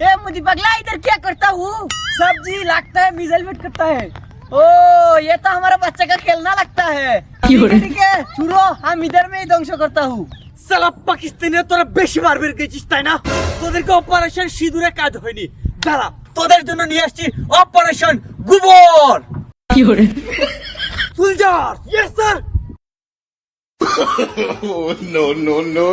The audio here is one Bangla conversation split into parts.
ए मुझे पगला इधर क्या करता हूँ सब्जी लगता है मिसाइल वेट करता है ओ ये तो हमारा बच्चा का खेलना लगता है ठीक है ठीक है छुरो हम इधर में ही ध्वंस करता हूँ সালা পাকিস্তানে তোরা বেশি বার বের গেছিস তাই না তোদেরকে অপারেশন সিঁদুরে কাজ হয়নি দাঁড়া তোদের জন্য নিয়ে আসছি অপারেশন গোবর ফুলজার yes sir Oh, no, no, no,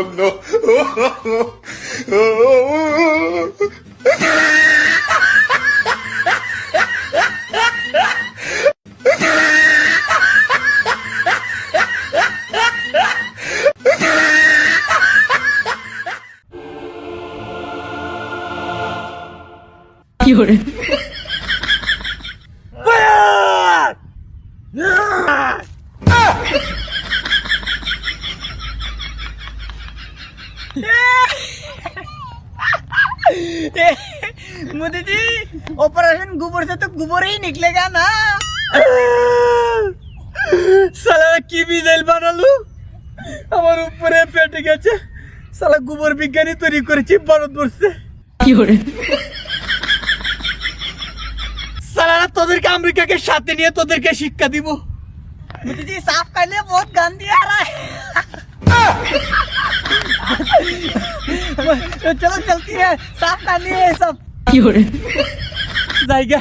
no. Fire Modi ji operation गोबर से तो गोबर ही निकलेगा ना সালা কি মিসাইল বানালো আমার উপরে ফেটে গেছে সালা গোবর বিজ্ঞানী তৈরি করেছি ভারতবর্ষে সালারা তোদেরকে আমেরিকাকে সাথে নিয়ে তোদেরকে শিক্ষা দিব। মোদিজি সাফ করলে বহুত গন্ধি আ রা চলো চলতি হ্যাঁ সাফ করনি হ্যাঁ সব। কি হরে? জায়গা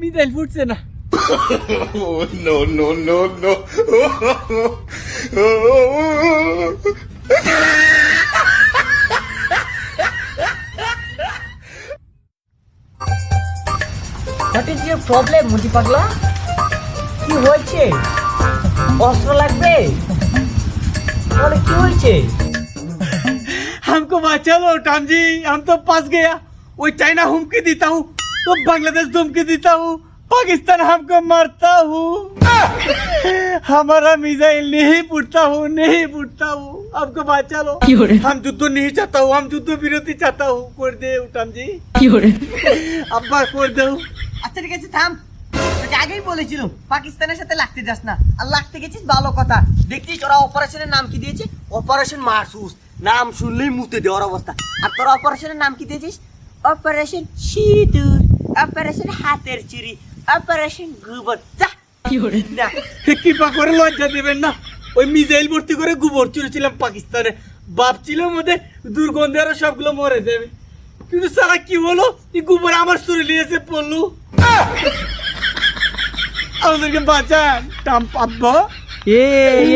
মিজাইল ফুটছে না। No no no no what is your problem মুজি পাগলা কি হয়েছে অস্ত্র লাগবে বলে কি হয়েছে हमको बचा लो टाम जी हम तो फंस गया वो चाइना हुमकी देता हूँ तो बांग्लादेश धमकी देता हूँ पाकिस्तान हमको मारता हूँ हमारा मिसाइल नहीं फूटता हूँ नहीं फूटता हूँ हमको बचा लो हम युद्ध नहीं चाहता हूँ हम युद्ध विरोधी चाहता हूँ कर दे उठाम जी अब्बा कर दो আচ্ছা ঠিক আছে থাম। তোকে আগেই বলেছিলাম পাকিস্তানের সাথে লাগতে যাস না। আর লাগতে গেছিস ভালো কথা। দেখছিস ওরা অপারেশনের নাম কি দিয়েছে? অপারেশন মারসুস। নাম শুনলেই মুতে দেওয়ার অবস্থা। আর তোরা অপারেশনের নাম কি দিয়েছিস? অপারেশন সিঁদুর অপারেশন হাতের চুরি অপারেশন গোবর। যা। না। কৃপা করে লজ্জা দেবেন না। ওই মিসাইল ভর্তি করে গোবর চুরেছিলাম পাকিস্তানে। ভাবছিলাম ওদের দুর্গন্ধে আরও সবগুলো মরে যাবে। কিন্তু সারা কি হলো? এই গোবর আমার শরীরে এসে পড়ল! আমাদেরকে বাঁচান। টাম এ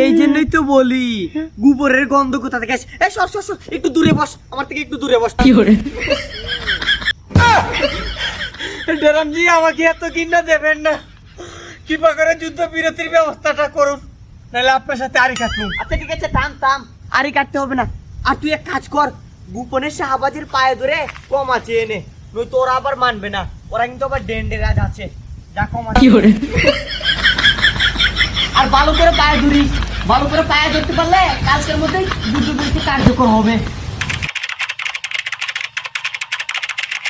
এই জন্যই তো বলি। গোবরের গন্ধ কোথা থেকে আসে? এই সর সর সর একটু দূরে বস। আমার থেকে একটু দূরে বস। ডেরামজি আমাকে এত কিনা দেবেন না। কৃপা করে যুদ্ধ বিরতির ব্যবস্থাটা করুন। নাহলে আপনার সাথে আরি কাটুন আচ্ছা ঠিক আছে থাম থাম। আরই কাটতে হবে না। আর তুই এক কাজ কর। গোপনের শাহবাজের পায়ে ধরে কম আছে এনে নই তো ওরা আবার মানবে না। ওরা কিন্তু আবার ডেন্ডে রাজ আছে। যা কম আছে। আর ভালো করে পায়ে ধরিস। ভালো করে পায়ে ধরতে পারলে কাজের মধ্যেই দুটো দুটো কার্যকর হবে।